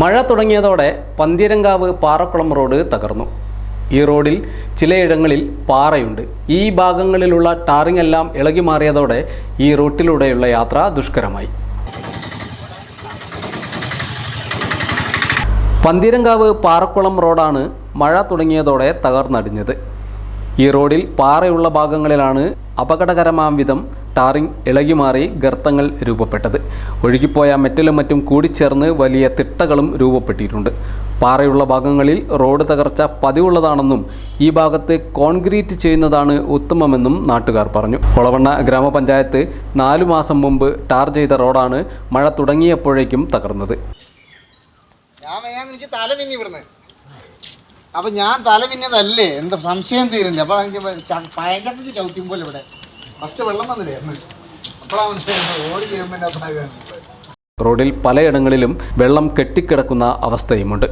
മഴ തുടങ്ങിയതോടെ പന്തീരങ്കാവ് പാറക്കുളം റോഡ് തകർന്നു. ഈ റോഡിൽ ചിലയിടങ്ങളിൽ പാറയുണ്ട്. ഈ ഭാഗങ്ങളിലുള്ള ടാറിംഗ് എല്ലാം ഇളകി മാറിയതോടെ ഈ റൂട്ടിലൂടെയുള്ള യാത്ര ദുഷ്കരമായി. പന്തീരങ്കാവ് പാറക്കുളം റോഡാണ് മഴ തുടങ്ങിയതോടെ തകർന്നടിഞ്ഞത്. ഈ റോഡിൽ പാറയുള്ള ഭാഗങ്ങളിലാണ് അപകടകരമാം വിധം ടാറിംഗ് ഇളകിമാറി ഗർത്തങ്ങൾ രൂപപ്പെട്ടത്. ഒഴുകിപ്പോയ മെറ്റലും മറ്റും കൂടിച്ചേർന്ന് വലിയ തിട്ടകളും രൂപപ്പെട്ടിട്ടുണ്ട്. പാറയുള്ള ഭാഗങ്ങളിൽ റോഡ് തകർച്ച പതിവുള്ളതാണെന്നും ഈ ഭാഗത്ത് കോൺക്രീറ്റ് ചെയ്യുന്നതാണ് ഉത്തമമെന്നും നാട്ടുകാർ പറഞ്ഞു. കൊളവണ്ണ ഗ്രാമപഞ്ചായത്ത് നാലു മാസം മുമ്പ് ടാർ ചെയ്ത റോഡാണ് മഴ തുടങ്ങിയപ്പോഴേക്കും തകർന്നത്. എനിക്ക് തല പിന്നെ ഇവിടുന്ന്. ഞാൻ തല പിന്നതല്ലേ എന്താ സംശയം തീരുന്നില്ല. അപ്പൊ എനിക്ക് പയങ്കട്ടിക്ക് പോലെ ഇവിടെ. ഫസ്റ്റ് വെള്ളം വന്നില്ലേ? റോഡിൽ പലയിടങ്ങളിലും വെള്ളം കെട്ടിക്കിടക്കുന്ന അവസ്ഥയുമുണ്ട്.